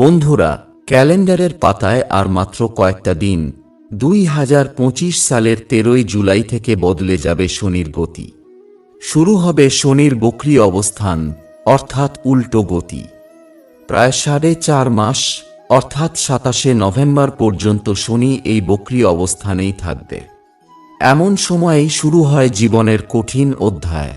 বন্ধুরা, ক্যালেন্ডারের পাতায় আর মাত্র কয়েকটা দিন, দুই হাজার পঁচিশ সালের তেরোই জুলাই থেকে বদলে যাবে শনির গতি। শুরু হবে শনির বক্রি অবস্থান, অর্থাৎ উল্টো গতি। প্রায় সাড়ে চার মাস, অর্থাৎ সাতাশে নভেম্বর পর্যন্ত শনি এই বক্রি অবস্থানেই থাকবে। এমন সময়েই শুরু হয় জীবনের কঠিন অধ্যায়।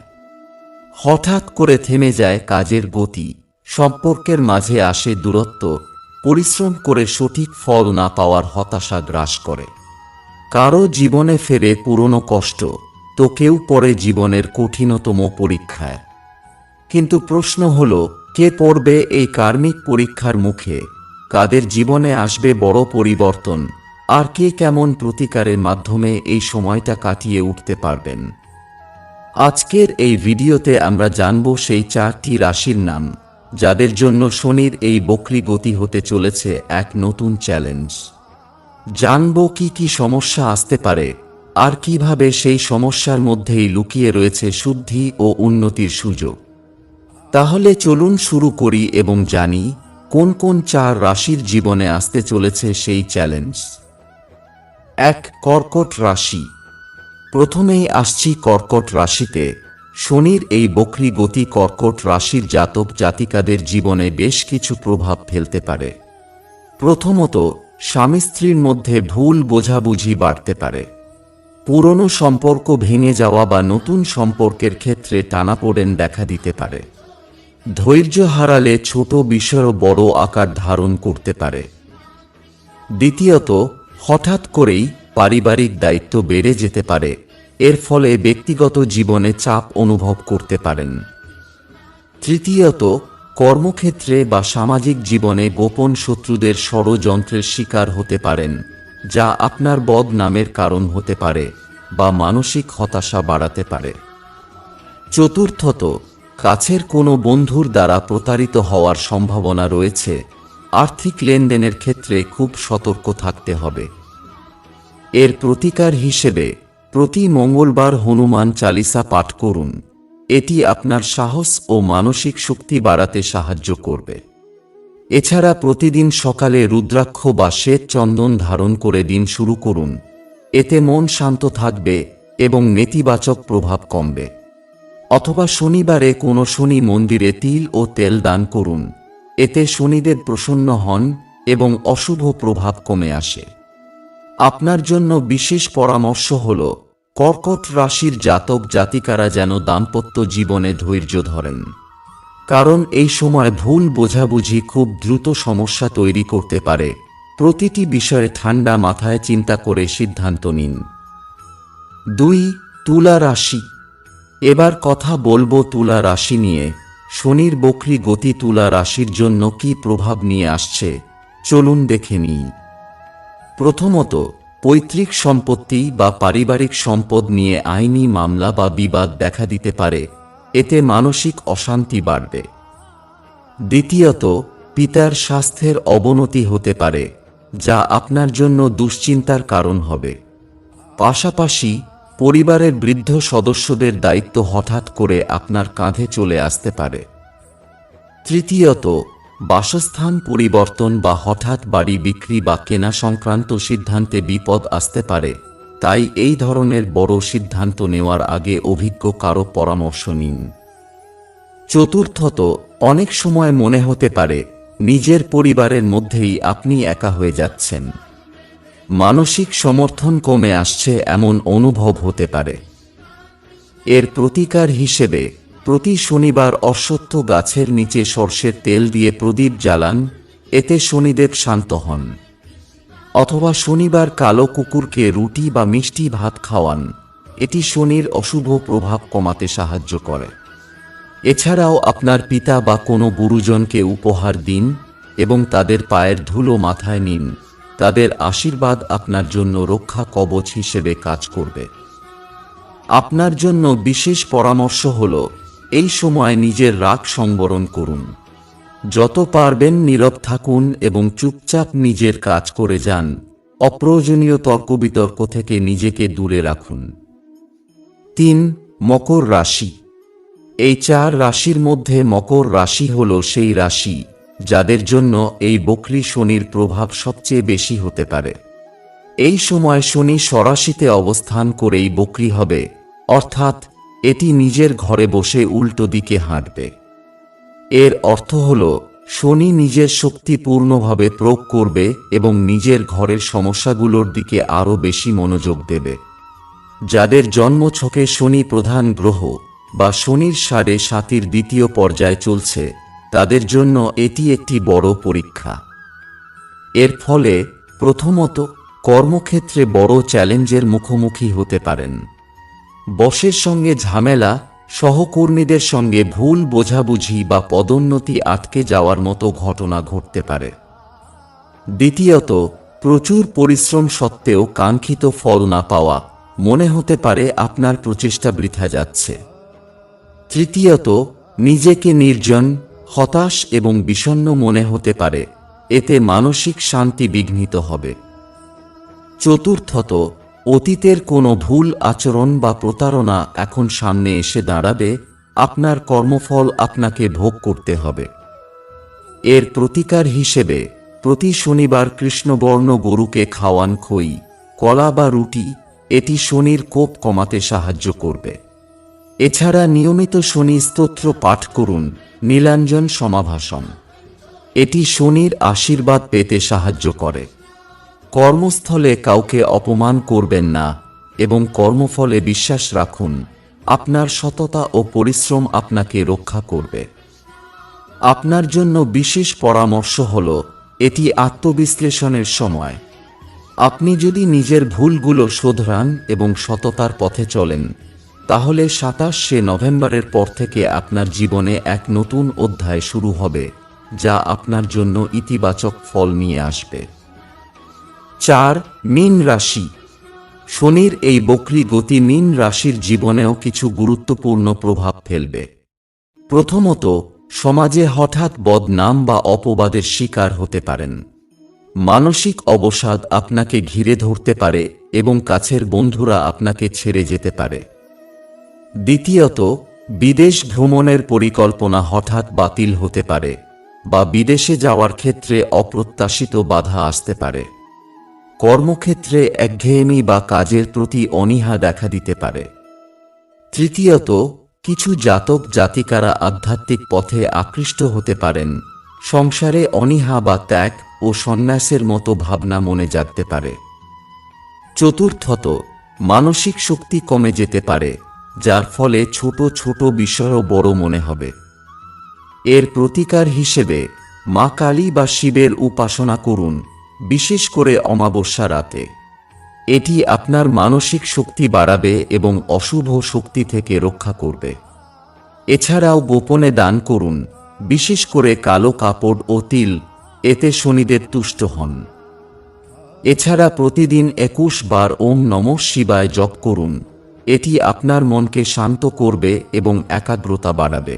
হঠাৎ করে থেমে যায় কাজের গতি। সম্পর্কের মাঝে আসে দূরত্ব, পরিশ্রম করে সঠিক ফল না পাওয়ার হতাশা গ্রাস করে। কারও জীবনে ফেরে পুরনো কষ্ট, তো কেউ পরে জীবনের কঠিনতম পরীক্ষায়। কিন্তু প্রশ্ন হল, কে পড়বে এই কার্মিক পরীক্ষার মুখে? কাদের জীবনে আসবে বড় পরিবর্তন? আর কে কেমন প্রতিকারের মাধ্যমে এই সময়টা কাটিয়ে উঠতে পারবেন? আজকের এই ভিডিওতে আমরা জানব সেই চারটি রাশির নাম। যাদের জন্য শনির এই বকরি গতি হতে চলেছে এক নতুন চ্যালেঞ্জ। জানব কি কি সমস্যা আসতে পারে, আর কীভাবে সেই সমস্যার মধ্যেই লুকিয়ে রয়েছে শুদ্ধি ও উন্নতির সুযোগ। তাহলে চলুন শুরু করি এবং জানি, কোন কোন চার রাশির জীবনে আসতে চলেছে সেই চ্যালেঞ্জ। এক, কর্কট রাশি। প্রথমেই আসছি কর্কট রাশিতে। শনির এই বকরি গতি কর্কট রাশির জাতক জাতিকাদের জীবনে বেশ কিছু প্রভাব ফেলতে পারে। প্রথমত, স্বামী স্ত্রীর মধ্যে ভুল বোঝাবুঝি বাড়তে পারে। পুরনো সম্পর্ক ভেঙে যাওয়া বা নতুন সম্পর্কের ক্ষেত্রে টানাপোড়েন দেখা দিতে পারে। ধৈর্য হারালে ছোট বিষয়ও বড় আকার ধারণ করতে পারে। দ্বিতীয়ত, হঠাৎ করেই পারিবারিক দায়িত্ব বেড়ে যেতে পারে। এর ফলে ব্যক্তিগত জীবনে চাপ অনুভব করতে পারেন। তৃতীয়ত, কর্মক্ষেত্রে বা সামাজিক জীবনে গোপন শত্রুদের ষড়যন্ত্রের শিকার হতে পারেন, যা আপনার বদনামের কারণ হতে পারে বা মানসিক হতাশা বাড়াতে পারে। চতুর্থত, কাছের কোনো বন্ধুর দ্বারা প্রতারিত হওয়ার সম্ভাবনা রয়েছে। আর্থিক লেনদেনের ক্ষেত্রে খুব সতর্ক থাকতে হবে। এর প্রতিকার হিসেবে প্রতি মঙ্গলবার হনুমান চালিসা পাঠ করুন। এটি আপনার সাহস ও মানসিক শক্তি বাড়াতে সাহায্য করবে। এছাড়া প্রতিদিন সকালে রুদ্রাক্ষ বা শ্বেত চন্দন ধারণ করে দিন শুরু করুন। এতে মন শান্ত থাকবে এবং নেতিবাচক প্রভাব কমবে। অথবা শনিবারে কোনো শনি মন্দিরে তিল ও তেল দান করুন। এতে শনিদেব প্রসন্ন হন এবং অশুভ প্রভাব কমে আসে। আপনার জন্য বিশেষ পরামর্শ হল, কর্কট রাশির জাতক জাতিকারা যেন দাম্পত্য জীবনে ধৈর্য ধরেন। কারণ এই সময় ভুল বোঝাবুঝি খুব দ্রুত সমস্যা তৈরি করতে পারে। প্রতিটি বিষয়ে ঠান্ডা মাথায় চিন্তা করে সিদ্ধান্ত নিন। দুই, তুলা রাশি। এবার কথা বলব তুলা রাশি নিয়ে। শনির বকরি গতি তুলা রাশির জন্য কি প্রভাব নিয়ে আসছে? চলুন দেখে নিই। প্রথমত, পৈতৃক সম্পত্তি বা পারিবারিক সম্পদ নিয়ে আইনি মামলা বা বিবাদ দেখা দিতে পারে, এতে মানসিক অশান্তি বাড়বে। দ্বিতীয়ত, পিতার স্বাস্থ্যের অবনতি হতে পারে, যা আপনার জন্য দুশ্চিন্তার কারণ হবে। পাশাপাশি, পরিবারের বৃদ্ধ সদস্যদের দায়িত্ব হঠাৎ করে আপনার কাঁধে চলে আসতে পারে। তৃতীয়ত বাসস্থান পরিবর্তন বা হঠাৎ বাড়ি বিক্রি বা কেনা সংক্রান্ত সিদ্ধান্তে বিপদ আসতে পারে। তাই এই ধরনের বড় সিদ্ধান্ত নেওয়ার আগে অভিজ্ঞ কারও পরামর্শ নিন। চতুর্থত, অনেক সময় মনে হতে পারে, নিজের পরিবারের মধ্যেই আপনি একা হয়ে যাচ্ছেন। মানসিক সমর্থন কমে আসছে এমন অনুভব হতে পারে। এর প্রতিকার হিসেবে প্রতি শনিবার অশ্বত্থ গাছের নিচে সর্ষের তেল দিয়ে প্রদীপ জ্বালান, এতে শনিদেব শান্ত হন। অথবা শনিবার কালো কুকুরকে রুটি বা মিষ্টি ভাত খাওয়ান, এটি শনির অশুভ প্রভাব কমাতে সাহায্য করে। এছাড়াও আপনার পিতা বা কোনো গুরুজনকে উপহার দিন এবং তাদের পায়ের ধুলো মাথায় নিন। তাদের আশীর্বাদ আপনার জন্য রক্ষা কবচ হিসেবে কাজ করবে। আপনার জন্য বিশেষ পরামর্শ হল এই সময় নিজের রাগ সংবরণ করুন। যত পারবেন নীরব থাকুন এবং চুপচাপ নিজের কাজ করে যান। অপ্রয়োজনীয় তর্ক বিতর্ক থেকে নিজেকে দূরে রাখুন। তিন, মকর রাশি। এই চার রাশির মধ্যে মকর রাশি হল সেই রাশি যাদের জন্য এই বকরি শনির প্রভাব সবচেয়ে বেশি হতে পারে। এই সময় শনি সরাসিতে অবস্থান করেই বকরি হবে, অর্থাৎ এটি নিজের ঘরে বসে উল্টো দিকে হাঁটবে। এর অর্থ হল, শনি নিজের শক্তি পূর্ণভাবে প্রয়োগ করবে এবং নিজের ঘরের সমস্যাগুলোর দিকে আরও বেশি মনোযোগ দেবে। যাদের জন্মছকে শনি প্রধান গ্রহ বা শনির সাড়ে সাতির দ্বিতীয় পর্যায়ে চলছে, তাদের জন্য এটি একটি বড় পরীক্ষা। এর ফলে প্রথমত কর্মক্ষেত্রে বড় চ্যালেঞ্জের মুখোমুখি হতে পারেন। বসের সঙ্গে ঝামেলা, সহকর্মীদের সঙ্গে ভুল বোঝাবুঝি বা পদোন্নতি আটকে যাওয়ার মতো ঘটনা ঘটতে পারে। দ্বিতীয়ত, প্রচুর পরিশ্রম সত্ত্বেও কাঙ্ক্ষিত ফল না পাওয়া মনে হতে পারে আপনার প্রচেষ্টা বৃথা যাচ্ছে। তৃতীয়ত, নিজেকে নির্জন, হতাশ এবং বিষণ্ণ মনে হতে পারে, এতে মানসিক শান্তি বিঘ্নিত হবে। চতুর্থত অতীতের কোনো ভুল আচরণ বা প্রতারণা এখন সামনে এসে দাঁড়াবে, আপনার কর্মফল আপনাকে ভোগ করতে হবে। এর প্রতিকার হিসেবে প্রতি শনিবার কৃষ্ণবর্ণ গরুকে খাওয়ান খই, কলা বা রুটি, এটি শনির কোপ কমাতে সাহায্য করবে। এছাড়া নিয়মিত শনি স্তোত্র পাঠ করুন, নীলাঞ্জন সমাভাষণ। এটি শনির আশীর্বাদ পেতে সাহায্য করে। কর্মস্থলে কাউকে অপমান করবেন না এবং কর্মফলে বিশ্বাস রাখুন, আপনার সততা ও পরিশ্রম আপনাকে রক্ষা করবে। আপনার জন্য বিশেষ পরামর্শ হল, এটি আত্মবিশ্লেষণের সময়। আপনি যদি নিজের ভুলগুলো শোধরান এবং সততার পথে চলেন, তাহলে সাতাশে নভেম্বরের পর থেকে আপনার জীবনে এক নতুন অধ্যায় শুরু হবে, যা আপনার জন্য ইতিবাচক ফল নিয়ে আসবে। চার মীন রাশি। শনির এই বকরি গতি মীন রাশির জীবনেও কিছু গুরুত্বপূর্ণ প্রভাব ফেলবে। প্রথমত, সমাজে হঠাৎ বদনাম বা অপবাদের শিকার হতে পারেন। মানসিক অবসাদ আপনাকে ঘিরে ধরতে পারে এবং কাছের বন্ধুরা আপনাকে ছেড়ে যেতে পারে। দ্বিতীয়ত, বিদেশ ভ্রমণের পরিকল্পনা হঠাৎ বাতিল হতে পারে বা বিদেশে যাওয়ার ক্ষেত্রে অপ্রত্যাশিত বাধা আসতে পারে। কর্মক্ষেত্রে একঘেয়েমি বা কাজের প্রতি অনীহা দেখা দিতে পারে। তৃতীয়ত, কিছু জাতক জাতিকারা আধ্যাত্মিক পথে আকৃষ্ট হতে পারেন। সংসারে অনীহা বা ত্যাগ ও সন্ন্যাসের মতো ভাবনা মনে জাগতে পারে। চতুর্থত, মানসিক শক্তি কমে যেতে পারে, যার ফলে ছোট ছোট বিষয়ও বড় মনে হবে। এর প্রতিকার হিসেবে মা কালী বা শিবের উপাসনা করুন। বিশেষ করে অমাবস্যা রাতে। এটি আপনার মানসিক শক্তি বাড়াবে এবং অশুভ শক্তি থেকে রক্ষা করবে। এছাড়াও গোপনে দান করুন, বিশেষ করে কালো কাপড় ও তিল, এতে শনিদের তুষ্ট হন। এছাড়া প্রতিদিন একুশ বার ওম নম শিবায় জপ করুন, এটি আপনার মনকে শান্ত করবে এবং একাগ্রতা বাড়াবে।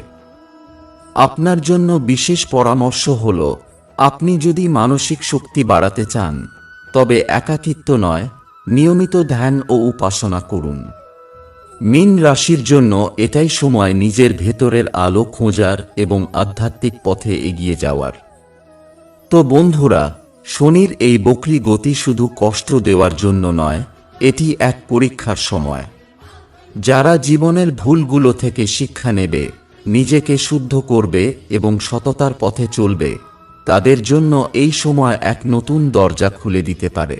আপনার জন্য বিশেষ পরামর্শ হল আপনি যদি মানসিক শক্তি বাড়াতে চান, তবে একাকিত্ব নয়, নিয়মিত ধ্যান ও উপাসনা করুন। মিন রাশির জন্য এটাই সময় নিজের ভেতরের আলো খোঁজার এবং আধ্যাত্মিক পথে এগিয়ে যাওয়ার। তো বন্ধুরা, শনির এই বকরি গতি শুধু কষ্ট দেওয়ার জন্য নয়, এটি এক পরীক্ষার সময়। যারা জীবনের ভুলগুলো থেকে শিক্ষা নেবে, নিজেকে শুদ্ধ করবে এবং সততার পথে চলবে তাদের জন্য এই সময় এক নতুন দরজা খুলে দিতে পারে।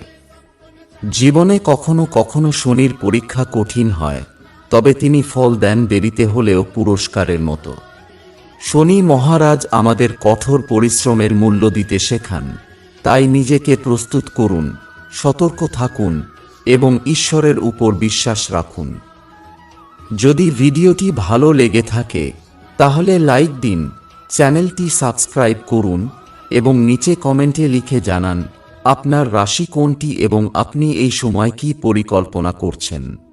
জীবনে কখনো কখনো শনির পরীক্ষা কঠিন হয়, তবে তিনি ফল দেন দেরিতে হলেও পুরস্কারের মতো। শনি মহারাজ আমাদের কঠোর পরিশ্রমের মূল্য দিতে শেখান, তাই নিজেকে প্রস্তুত করুন, সতর্ক থাকুন এবং ঈশ্বরের উপর বিশ্বাস রাখুন। যদি ভিডিওটি ভালো লেগে থাকে, তাহলে লাইক দিন, চ্যানেলটি সাবস্ক্রাইব করুন এবং নিচে কমেন্টে লিখে জানান, আপনার রাশি কোনটি এবং আপনি এই সময় কি পরিকল্পনা করছেন?